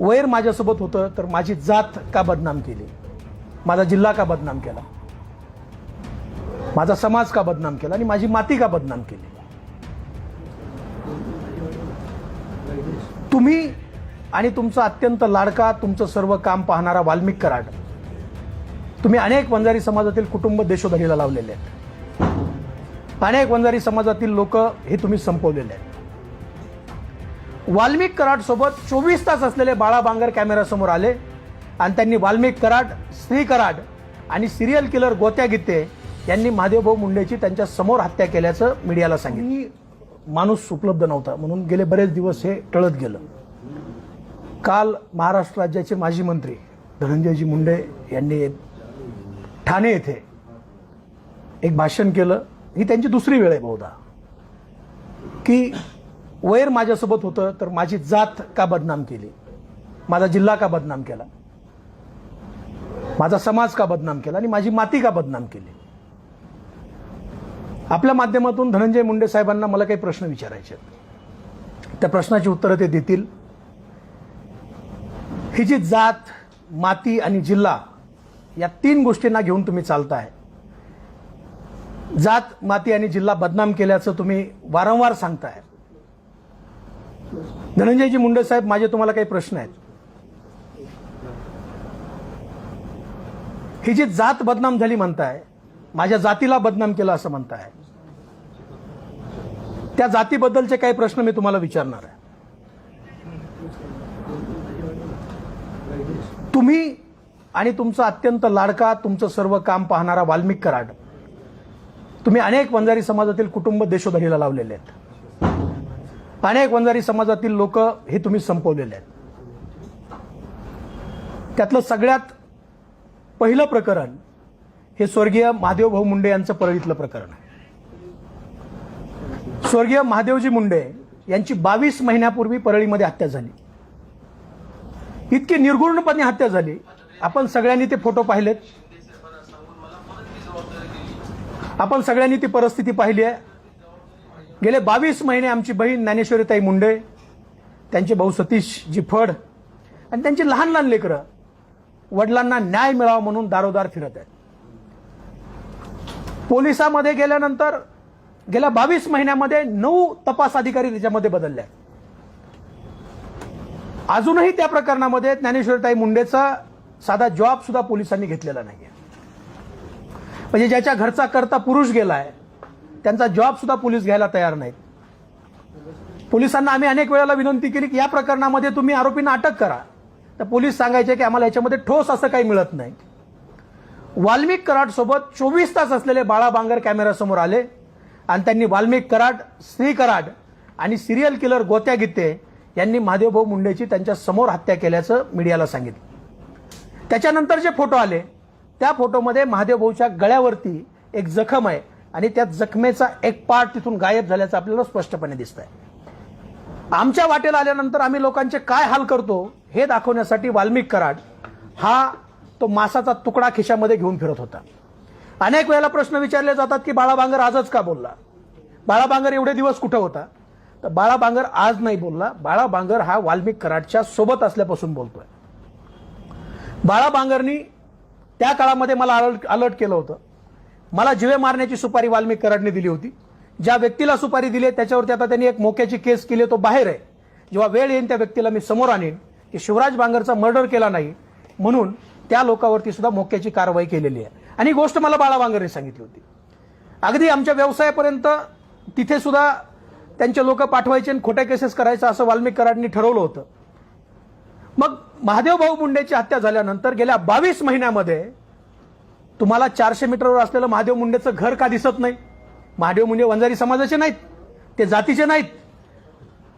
वैर माझ्यासोबत होतं तर माझी जात का बदनाम केली? माझा जिल्हा का बदनाम केला? माझा समाज का बदनाम केला? आणि माझी माती का बदनाम केली? तुम्ही आणि तुमचा अत्यंत लाडका तुमचं सर्व काम पाहणारा वाल्मिक कराड तुम्ही अनेक वंजारी समाजातील कुटुंब देशोधडीला लावलेले आहेत. अनेक वंजारी समाजातील लोक हे तुम्ही संपवलेले आहेत. वाल्मिक कराड सोबत चोवीस तास असलेले बाळा बांगर कॅमेऱ्यासमोर आले. आणि त्यांनी वाल्मिक कराड श्री कराड आणि सिरियल किलर गोत्या गीते यांनी महादेवभाऊ मुंडेची त्यांच्यासमोर हत्या केल्याचं मीडियाला सांगितलं. माणूस उपलब्ध नव्हता. म्हणून गेले बरेच दिवस हे टळत गेलं. काल महाराष्ट्र राज्याचे माजी मंत्री धनंजयजी मुंडे यांनी ठाणे येथे एक भाषण केलं. ही त्यांची दुसरी वेळ आहे बहुधा. की वैर माझ्यासोबत होतं तर माझी जात का बदनाम केली? माझा जिल्हा का बदनाम केला? माझा समाज का बदनाम केला? आणि माझी माती का बदनाम केली? आपल्या माध्यमातून धनंजय मुंडे साहेबांना मला काही प्रश्न विचारायचे त्या प्रश्नाची उत्तरं ते देतील. ही जी जात माती आणि जिल्हा या तीन गोष्टींना घेऊन तुम्ही चालताय. जात माती आणि जिल्हा बदनाम केल्याचं तुम्ही वारंवार सांगताय. धनंजयजी मुंडे साहेब माझे तुम्हाला काही प्रश्न आहेत. ही जी जात बदनाम झाली म्हणताय माझ्या जातीला बदनाम केला असं म्हणताय त्या जातीबद्दलचे काही प्रश्न मी तुम्हाला विचारणार आहे. तुम्ही आणि तुमचा अत्यंत लाडका तुमचं सर्व काम पाहणारा वाल्मिक कराड तुम्ही अनेक वंजारी समाजातील कुटुंब देशोधडीला लावलेले आहेत. अनेक वंजारी समाजातील लोक हे तुम्ही संपवलेले आहेत. त्यातलं सगळ्यात पहिलं प्रकरण हे स्वर्गीय महादेवभाऊ मुंडे यांचं परळीतलं प्रकरण आहे. स्वर्गीय महादेवजी मुंडे यांची बावीस महिन्यापूर्वी परळीमध्ये हत्या झाली. इतकी निर्गुणपणे हत्या झाली. आपण सगळ्यांनी ते फोटो पाहिलेत. आपण सगळ्यांनी ती परिस्थिती पाहिली आहे. गेले बावीस महिने आमची बहीण ज्ञानेश्वरीताई मुंडे त्यांचे भाऊ सतीशजी फड आणि त्यांची लहान लहान लेकरं वडिलांना न्याय मिळावा म्हणून दारोदार फिरत आहेत. पोलिसामध्ये गेल्यानंतर गेल्या बावीस महिन्यामध्ये नऊ तपास अधिकारी त्याच्यामध्ये बदलले आहेत. अजूनही त्या प्रकरणामध्ये ज्ञानेश्वरताई मुंडेचा साधा जॉब सुद्धा पोलिसांनी घेतलेला नाहीये. म्हणजे ज्याच्या घरचा करता पुरुष गेलाय त्यांचा जॉब सुद्धा पोलीस घ्यायला तयार नाहीत. पोलिसांना आम्ही अनेक वेळेला विनंती केली की या प्रकरणामध्ये तुम्ही आरोपींना अटक करा. तर पोलीस सांगायचे की आम्हाला याच्यामध्ये ठोस असं काही मिळत नाही. वाल्मिक कराडसोबत चोवीस तास असलेले बाळा बांगर कॅमेऱ्यासमोर आले. आणि त्यांनी वाल्मिक कराड श्री कराड आणि सिरियल किलर गोत्या गीते यांनी महादेवभाऊ मुंडेची त्यांच्यासमोर हत्या केल्याचं मीडियाला सांगितलं. त्याच्यानंतर जे फोटो आले त्या फोटोमध्ये महादेवभाऊच्या गळ्यावरती एक जखम आहे. आणि त्या जखमेचा एक पार्ट तिथून गायब झाल्याचं आपल्याला स्पष्टपणे दिसत आहे आमच्या वाटेला आल्यानंतर आम्ही लोकांचे काय हाल करतो हे दाखवण्यासाठी वाल्मिक कराड हा तो मासाचा तुकडा खिशामध्ये घेऊन फिरत होता. अनेक वेळेला प्रश्न विचारले जातात की बाळा बांगर आजच का बोलला? बाळा बांगर एवढे दिवस कुठं होता? तर बाळा बांगर आज नाही बोलला. बाळा बांगर हा वाल्मिक कराडच्या सोबत असल्यापासून बोलतोय. बाळा बांगरनी त्या काळामध्ये मला अलर्ट अलर्ट केलं होतं. मला जिवे मारण्याची सुपारी वाल्मिक कराडने दिली होती. ज्या व्यक्तीला सुपारी दिली आहे, त्याच्यावरती आता त्यांनी एक मोक्याची केस केली तो बाहेर आहे. जेव्हा वेळ येईन त्या व्यक्तीला मी समोर आणेन. की शिवराज बांगरचा मर्डर केला नाही म्हणून त्या लोकावरती सुद्धा मोक्याची कारवाई केलेली आहे. आणि ही गोष्ट मला बाळा बांगरने सांगितली होती. अगदी आमच्या व्यवसायापर्यंत तिथे सुद्धा त्यांचे लोक पाठवायचे आणि खोट्या केसेस करायचं असं वाल्मिक कराडनी ठरवलं होतं. मग महादेव भाऊ मुंडेची हत्या झाल्यानंतर गेल्या बावीस महिन्यामध्ये तुम्हाला चारशे मीटरवर असलेलं महादेव मुंडेचं घर का दिसत नाही? महादेव मुंडे वंजारी समाजाचे नाहीत ते जातीचे नाहीत.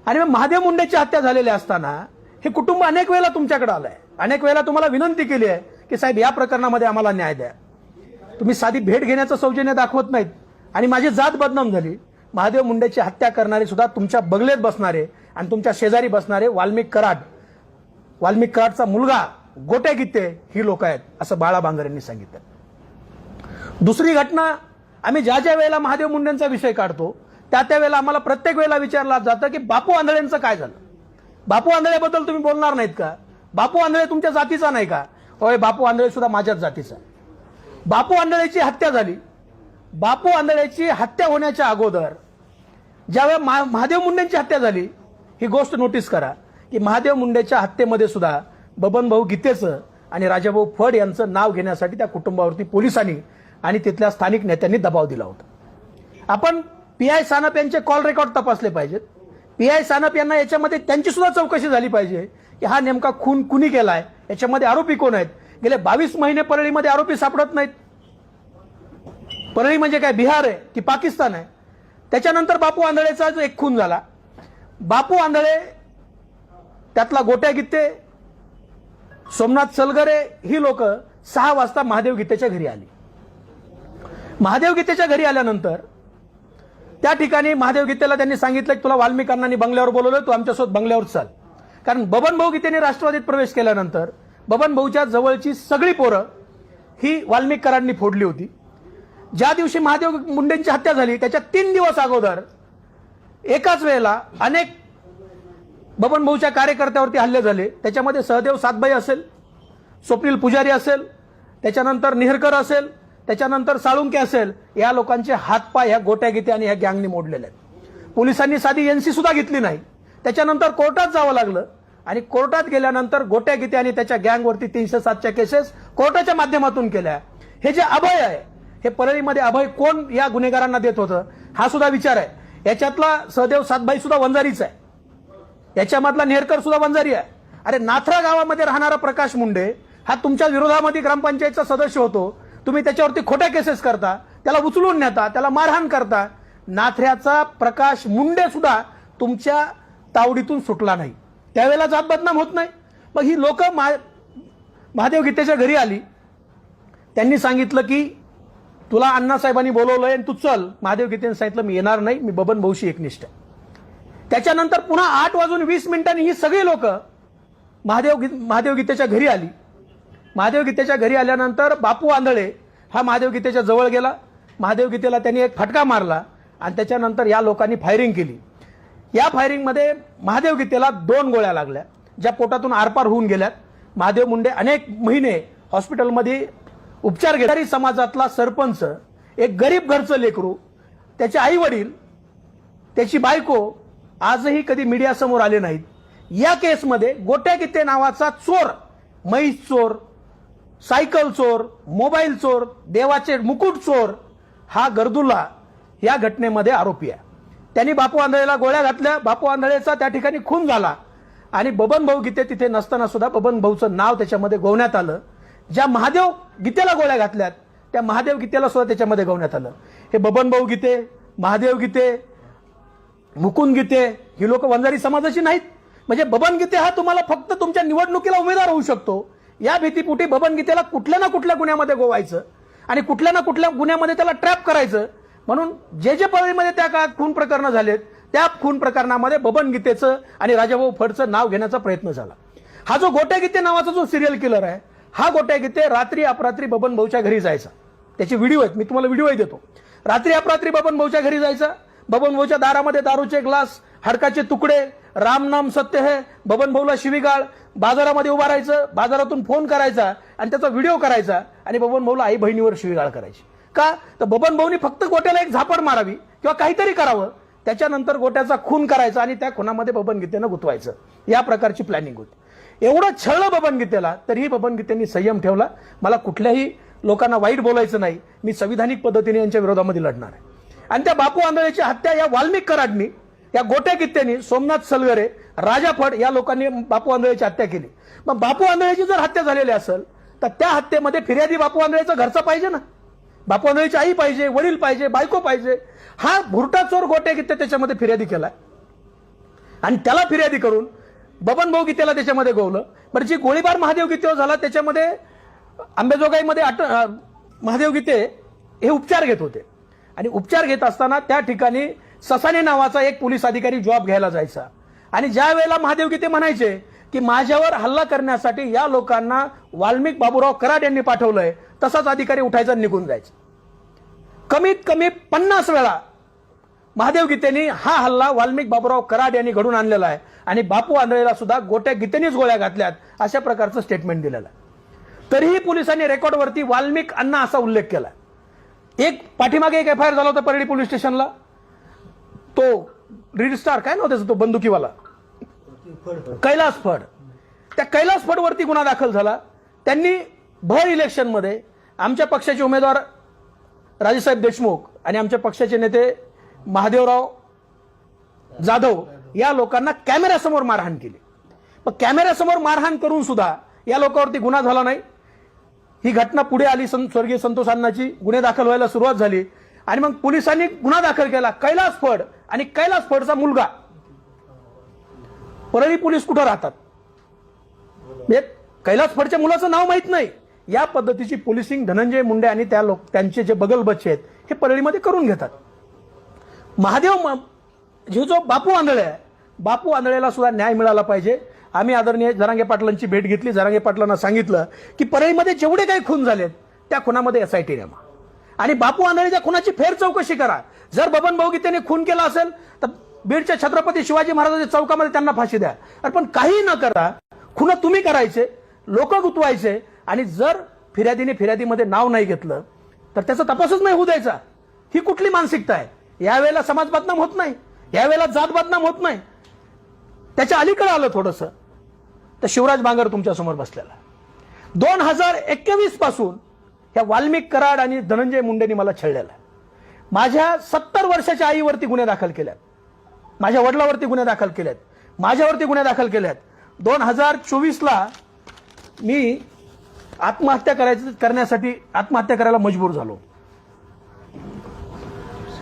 आणि मग महादेव मुंडेची हत्या झालेली असताना हे कुटुंब अनेक वेळेला तुमच्याकडे आलंय. अनेक वेळेला तुम्हाला विनंती केली आहे की साहेब या प्रकरणामध्ये आम्हाला न्याय द्या. तुम्ही साधी भेट घेण्याचं सौजन्य दाखवत नाहीत. आणि माझी जात बदनाम झाली. महादेव मुंडेची हत्या करणारे सुद्धा तुमच्या बगलेत बसणारे आणि तुमच्या शेजारी बसणारे वाल्मिक कराड. वाल्मिक कराडचा मुलगा गोट्या गीते ही लोक आहेत असं बाळा बांगर यांनी सांगितलं. दुसरी घटना आम्ही ज्या ज्या वेळेला महादेव मुंडेंचा विषय काढतो त्या त्या वेळेला आम्हाला प्रत्येक वेळेला विचारला जातं की बापू आंधळेंचं काय झालं? बापू आंधळेबद्दल तुम्ही बोलणार नाहीत का? बापू आंधळे तुमच्या जातीचा नाही का? होय बापू आंधळे सुद्धा माझ्याच जातीचा. बापू आंधळेची हत्या झाली. बापू आंधळेची हत्या होण्याच्या अगोदर ज्यावेळेला मा- महादेव मुंडेंची हत्या झाली ही गोष्ट नोटीस करा की महादेव मुंडेच्या हत्येमध्ये सुद्धा बबन भाऊ गीतेचं आणि राजाभाऊ फड यांचं नाव घेण्यासाठी त्या कुटुंबावरती पोलिसांनी आणि तिथल्या स्थानिक नेत्यांनी दबाव दिला होता. आपण पी आय सानप यांचे कॉल रेकॉर्ड तपासले पाहिजेत. पी आय सानप यांना याच्यामध्ये त्यांची सुद्धा चौकशी झाली पाहिजे की हा नेमका खून कुणी केला आहे याच्यामध्ये आरोपी कोण आहेत? गेले बावीस महिने परळीमध्ये आरोपी सापडत नाहीत. परळी म्हणजे काय? बिहार आहे की पाकिस्तान आहे? त्याच्यानंतर बापू आंधळेचा जो एक खून झाला. बापू आंधळे त्यातला गोट्या गित्ते सोमनाथ सलगरे ही लोक सहा वाजता महादेव गीतेच्या घरी आली. महादेव गीतेच्या घरी आल्यानंतर त्या ठिकाणी महादेव गीतेला त्यांनी सांगितलं की तुला वाल्मिकांनी बंगल्यावर बोलवलं तू आमच्यासोबत बंगल्यावर चाल. कारण बबन भाऊ गीतेने राष्ट्रवादीत प्रवेश केल्यानंतर बबन भाऊच्या जवळची सगळी पोरं ही वाल्मिकरांनी फोडली होती. ज्या दिवशी महादेव मुंडेंची हत्या झाली त्याच्या तीन दिवस अगोदर एकाच वेळेला अनेक बबन भाऊच्या कार्यकर्त्यावरती हल्ले झाले. त्याच्यामध्ये सहदेव सातबाई असेल स्वप्नील पुजारी असेल त्याच्यानंतर निहरकर असेल त्याच्यानंतर साळुंके असेल या लोकांचे हातपाय ह्या गोट्या गीते आणि ह्या गँगने मोडलेले आहेत. पोलिसांनी साधी एनसी सुद्धा घेतली नाही. त्याच्यानंतर कोर्टात जावं लागलं आणि कोर्टात गेल्यानंतर गोट्या गीते आणि त्याच्या गँगवरती तीनशे सातच्या केसेस कोर्टाच्या माध्यमातून केल्या. हे जे अभय आहे हे परळीमध्ये अभय कोण या गुन्हेगारांना देत होतं हा सुद्धा विचार आहे. याच्यातला सहदेव सातभाई सुद्धा वंजारीच आहे. याच्यामधला नेरकर सुद्धा वंजारी आहे. अरे नाथरा गावामध्ये राहणारा प्रकाश मुंडे हा तुमच्या विरोधामध्ये ग्रामपंचायतचा सदस्य होतो. तुम्ही त्याच्यावरती खोट्या केसेस करता त्याला उचलून नेता त्याला मारहाण करता नाथऱ्याचा प्रकाश मुंडे सुद्धा तुमच्या तावडीतून सुटला नाही. त्यावेळेला जात बदनाम होत नाही. मग ही लोक महादेव गीतेच्या घरी आली. त्यांनी सांगितलं की तुला अण्णासाहेबांनी बोलवलंय आणि तू चल. महादेव गीतेने सांगितलं मी येणार नाही. मी बबन भाऊशी एकनिष्ठ त्याच्यानंतर पुन्हा आठ वाजून वीस मिनिटांनी ही सगळी लोक महादेव गी- महादेव गीतेच्या घरी आली. महादेव गीतेच्या घरी आल्यानंतर बापू आंधळे हा महादेव गीतेच्या जवळ गेला. महादेव गीतेला त्यांनी एक फटका मारला आणि त्याच्यानंतर या लोकांनी फायरिंग केली. या फायरिंगमध्ये महादेव गीतेला दोन गोळ्या लागल्या ज्या पोटातून आरपार होऊन गेल्यात. महादेव मुंडे अनेक महिने हॉस्पिटलमध्ये उपचार घेणारी समाजातला सरपंच एक गरीब घरचं लेकरू त्याचे आई वडील त्याची बायको आजही कधी मीडियासमोर आले नाहीत. या केसमध्ये गोट्या गीते नावाचा चोर मैस चोर सायकल चोर मोबाईल चोर देवाचे मुकुट चोर हा गर्दुल्ला या घटनेमध्ये आरोपी आहे. त्यांनी बापू आंधळेला गोळ्या घातल्या. बापू आंधळेचा त्या ठिकाणी खून झाला. आणि बबन भाऊ गीते तिथे नसताना सुद्धा बबन भाऊचं नाव त्याच्यामध्ये गोवण्यात आलं. ज्या महादेव गीतेला गोळ्या घातल्यात त्या महादेव गीतेला सुद्धा त्याच्यामध्ये गवण्यात आलं. हे बबन भाऊ गीते महादेव गीते मुकुंद गीते ही लोक वंजारी समाजाची नाहीत. म्हणजे बबन गीते हा तुम्हाला फक्त तुमच्या निवडणुकीला उमेदवार होऊ शकतो. या भीतीपोटी बबन गीतेला कुठल्या ना कुठल्या गुन्ह्यामध्ये गोवायचं आणि कुठल्या ना कुठल्या गुन्ह्यामध्ये त्याला ट्रॅप करायचं म्हणून जे जे परळीमध्ये त्या काळात खून प्रकरणं झालेत त्या खून प्रकरणामध्ये बबन गीतेचं आणि राजाभाऊ फडचं नाव घेण्याचा प्रयत्न झाला. हा जो गोट्या गीते नावाचा जो सिरियल किलर आहे हा गोट्या गीते रात्री अपरात्री बबन भाऊच्या घरी जायचा. त्याचे व्हिडिओ आहेत मी तुम्हाला व्हिडिओही देतो. रात्री अपरात्री बबन भाऊच्या घरी जायचा बबन भाऊच्या दारामध्ये दारूचे ग्लास हडकाचे तुकडे राम नाम सत्य है बबन भाऊला शिवीगाळ बाजारामध्ये उभा राहायचं बाजारातून फोन करायचा आणि त्याचा व्हिडिओ करायचा आणि बबन भाऊला आई बहिणीवर शिवीगाळ करायची. का? तर बबन भाऊनी फक्त गोट्याला एक झापड मारावी किंवा काहीतरी करावं. त्याच्यानंतर गोट्याचा खून करायचा आणि त्या खुनामध्ये बबन गीतेनं गुतवायचं. या प्रकारची प्लॅनिंग होती. एवढं छळलं बबन गीतेला तरीही बबन गीतेंनी संयम ठेवला. मला कुठल्याही लोकांना वाईट बोलायचं नाही. मी संविधानिक पद्धतीने यांच्या विरोधामध्ये लढणार आहे. आणि त्या बापू आंधळेची हत्या या वाल्मिक कराडनी या गोट्या कित्यांनी सोमनाथ सलगरे राजा फड या लोकांनी बापू आंधळेची हत्या केली. मग बापू आंधळेची जर हत्या झालेली असेल तर त्या हत्येमध्ये फिर्यादी बापू आंधळेचा घरचा पाहिजे ना? बापू आंधळेची आई पाहिजे वडील पाहिजे बायको पाहिजे. हा भुरटा चोर गोट्या कित्ते त्याच्यामध्ये फिर्यादी केलाय. आणि त्याला फिर्यादी करून बबन भाऊ गीतेला त्याच्यामध्ये गोवलं. बरं जी गोळीबार महादेव गीतेवर झाला त्याच्यामध्ये आंबेजोगाईमध्ये आट महादेव गीते हे उपचार घेत होते. आणि उपचार घेत असताना त्या ठिकाणी ससाने नावाचा एक पोलीस अधिकारी जॉब घ्यायला जायचा. आणि ज्या वेळेला महादेव गीते म्हणायचे की माझ्यावर हल्ला करण्यासाठी या लोकांना वाल्मिक बाबूराव कराड यांनी पाठवलंय तसाच अधिकारी उठायचा निघून जायचा. कमीत कमी पन्नास वेळा महादेव गीतेनी हा हल्ला वाल्मिक बाबूराव कराड यांनी घडून आणलेला आहे. आणि बापू आंधळेला सुद्धा गोट्या गीतेनेच गोळ्या घातल्यात अशा प्रकारचं स्टेटमेंट दिलेलं आहे. तरीही पोलिसांनी रेकॉर्डवरती वाल्मिक अण्णा असा उल्लेख केला एक पाठीमागे एक एफ आय आर झाला होता परळी पोलीस स्टेशनला. तो रीड स्टार काय नव्हतं तो बंदुकीवाला? कैलास फड. त्या कैलास फडवरती गुन्हा दाखल झाला. त्यांनी भर इलेक्शनमध्ये आमच्या पक्षाचे उमेदवार राजेसाहेब देशमुख आणि आमच्या पक्षाचे नेते महादेवराव जाधव या लोकांना कॅमेऱ्यासमोर मारहाण केली. पण कॅमेऱ्यासमोर मारहाण करून सुद्धा या लोकांवरती गुन्हा झाला नाही. ही घटना पुढे आली सं स्वर्गीय संतोष अण्णाची. गुन्हे दाखल व्हायला सुरुवात झाली. आणि मग पोलिसांनी गुन्हा दाखल केला. कैलास फड आणि कैलास फडचा मुलगा. परळी पोलीस कुठं राहतात? म्हणजे कैलास फडच्या मुलाचं नाव माहीत नाही. या पद्धतीची पोलिसिंग धनंजय मुंडे आणि त्या लोक त्यांचे जे बगल बच्चे आहेत हे परळीमध्ये करून घेतात. महादेव म- जो जो बापू आंधळे आहे बापू आंधळेला सुद्धा न्याय मिळाला पाहिजे. आम्ही आदरणीय जरांगे पाटलांची भेट घेतली. जरांगे पाटलांना सांगितलं की परळीमध्ये जेवढे काही खून झालेत त्या खुनामध्ये एसआयटी नेमा. आणि बापू आंधळेच्या खुनाची फेर चौकशी करा. जर बबन भाऊ गीतेने खून केला असेल तर बीडच्या छत्रपती शिवाजी महाराजांच्या चौकामध्ये त्यांना फाशी द्या. अरे पण काही न करा. खुन तुम्ही करायचे लोक गुतवायचे आणि जर फिर्यादीने फिर्यादीमध्ये नाव नाही घेतलं तर त्याचा तपासच नाही होऊ द्यायचा. ही कुठली मानसिकता आहे? यावेळेला समाज बदनाम होत नाही. यावेळेला जात बदनाम होत नाही. त्याच्या अलीकडे आलं थोडंसं. तर शिवराज बांगर तुमच्यासमोर बसलेला दोन हजार एकवीसपासून ह्या वाल्मिक कराड आणि धनंजय मुंडेंनी मला छळलेला आहे. माझ्या सत्तर वर्षाच्या आईवरती गुन्हे दाखल केल्यात माझ्या वडिलावरती गुन्हे दाखल केल्यात माझ्यावरती गुन्हे दाखल केल्यात दोन हजार चोवीसला मी आत्महत्या करायचं करण्यासाठी आत्महत्या करायला मजबूर झालो.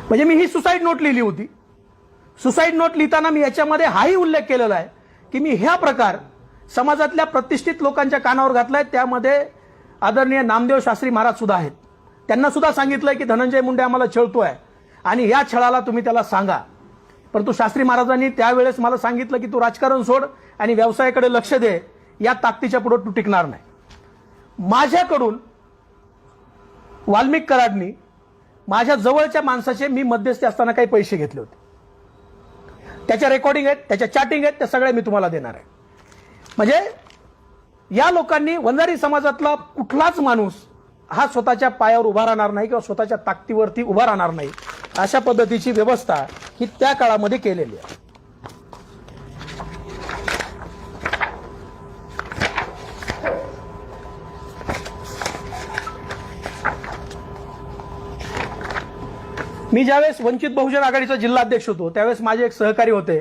म्हणजे मी ही सुसाईड नोट लिहिली होती. सुसाईड नोट लिहिताना मी याच्यामध्ये हाही उल्लेख केलेला आहे की मी ह्या प्रकार समाजातल्या प्रतिष्ठित लोकांच्या कानावर घातलाय त्यामध्ये आदरणीय नामदेव शास्त्री महाराज सुद्धा आहेत. त्यांना सुद्धा सांगितलंय की धनंजय मुंडे आम्हाला छळतोय. आणि या छळाला तुम्ही त्याला सांगा. परंतु शास्त्री महाराजांनी त्यावेळेस मला सांगितलं की तू राजकारण सोड आणि व्यवसायाकडे लक्ष दे. या ताकदीच्या पुढे तू टिकणार नाही. माझ्याकडून वाल्मिक कराडनी माझ्या जवळच्या माणसाचे मी मध्यस्थी असताना काही पैसे घेतले होते. त्याच्या रेकॉर्डिंग आहेत त्याच्या चॅटिंग आहेत त्या सगळ्या मी तुम्हाला देणार आहे. म्हणजे या लोकांनी वंजारी समाजातला कुठलाच माणूस हा स्वतःच्या पायावर उभा राहणार नाही किंवा स्वतःच्या ताकदीवरती उभा राहणार नाही. अशा पद्धतीची व्यवस्था ही त्या काळामध्ये केलेली आहे. मी ज्यावेळेस वंचित बहुजन आघाडीचा जिल्हाध्यक्ष होतो त्यावेळेस माझे एक सहकारी होते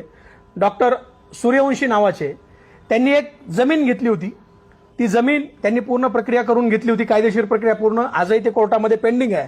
डॉक्टर सूर्यवंशी नावाचे. त्यांनी एक जमीन घेतली होती. ती जमीन त्यांनी पूर्ण प्रक्रिया करून घेतली होती कायदेशीर प्रक्रिया पूर्ण. आजही ते कोर्टामध्ये पेंडिंग आहे.